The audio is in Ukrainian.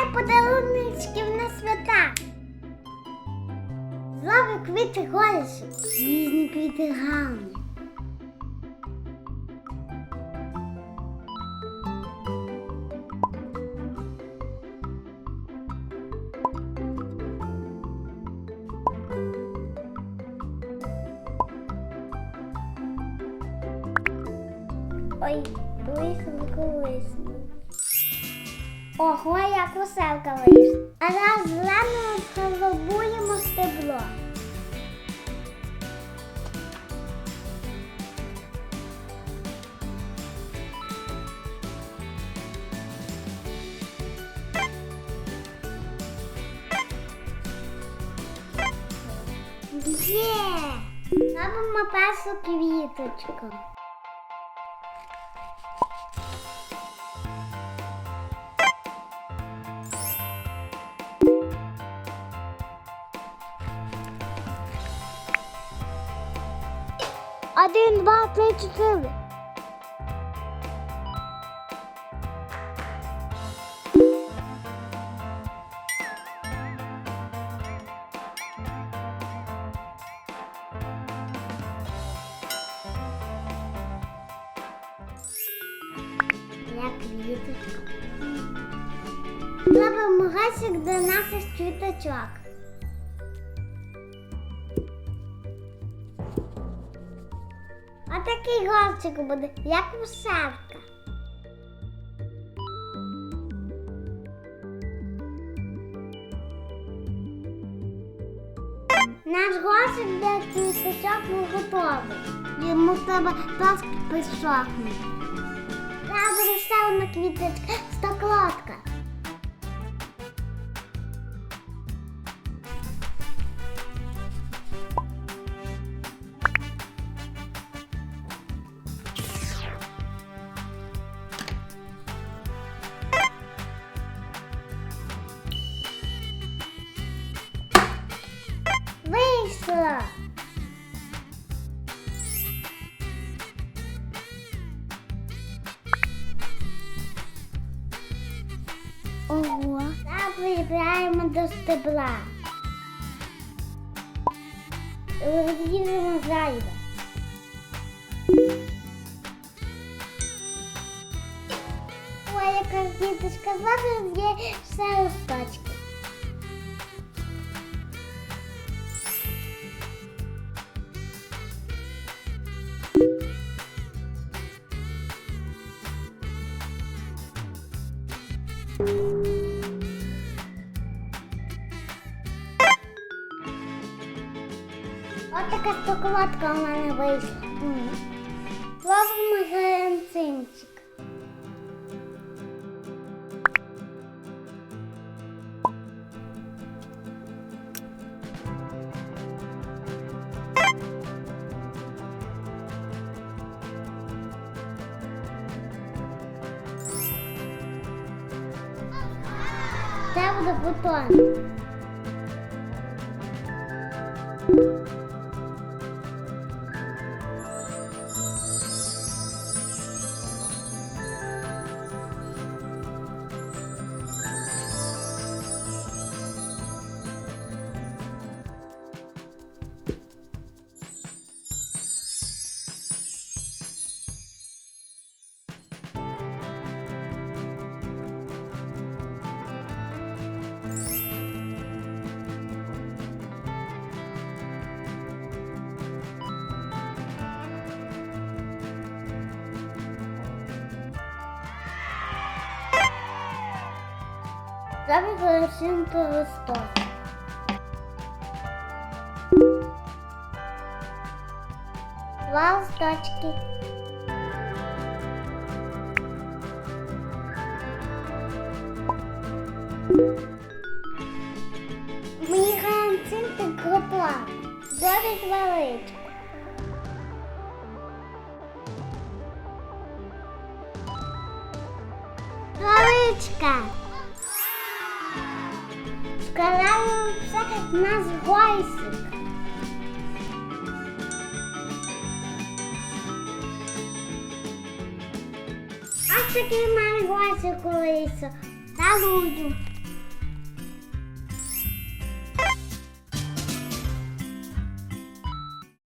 Шукаю подарунків на свята. Злови квіти голіші, різні квіти гарні. Ой, висновку висновку. Ого, як веселка вийшла. А раз зеленого фарбуємо стебло. Є! Робимо першу квіточку. Один, два, три, чотири. Я квіточка. Гасик до наших квіточок. А такий горчик буде, як вишивка. Наш горчик для квіточок був готовий. Йому треба трошки присохнути. Треба буде ще одна квіточка, стоколотка. Ого! Та прибираємо до стебла. Розрізаємо зайве. Ой, яка квіточка, зараз є все листочки. Ось така стоколотка у мене вийшла. Робимо гранцинчик. Це буде бутон. Зараз по листок. Два листочки. Мої гранцинки готова. Досить величко. Величка. Складаємо все в нас гойсик. Ось такий має гойсик колись. Та люблю.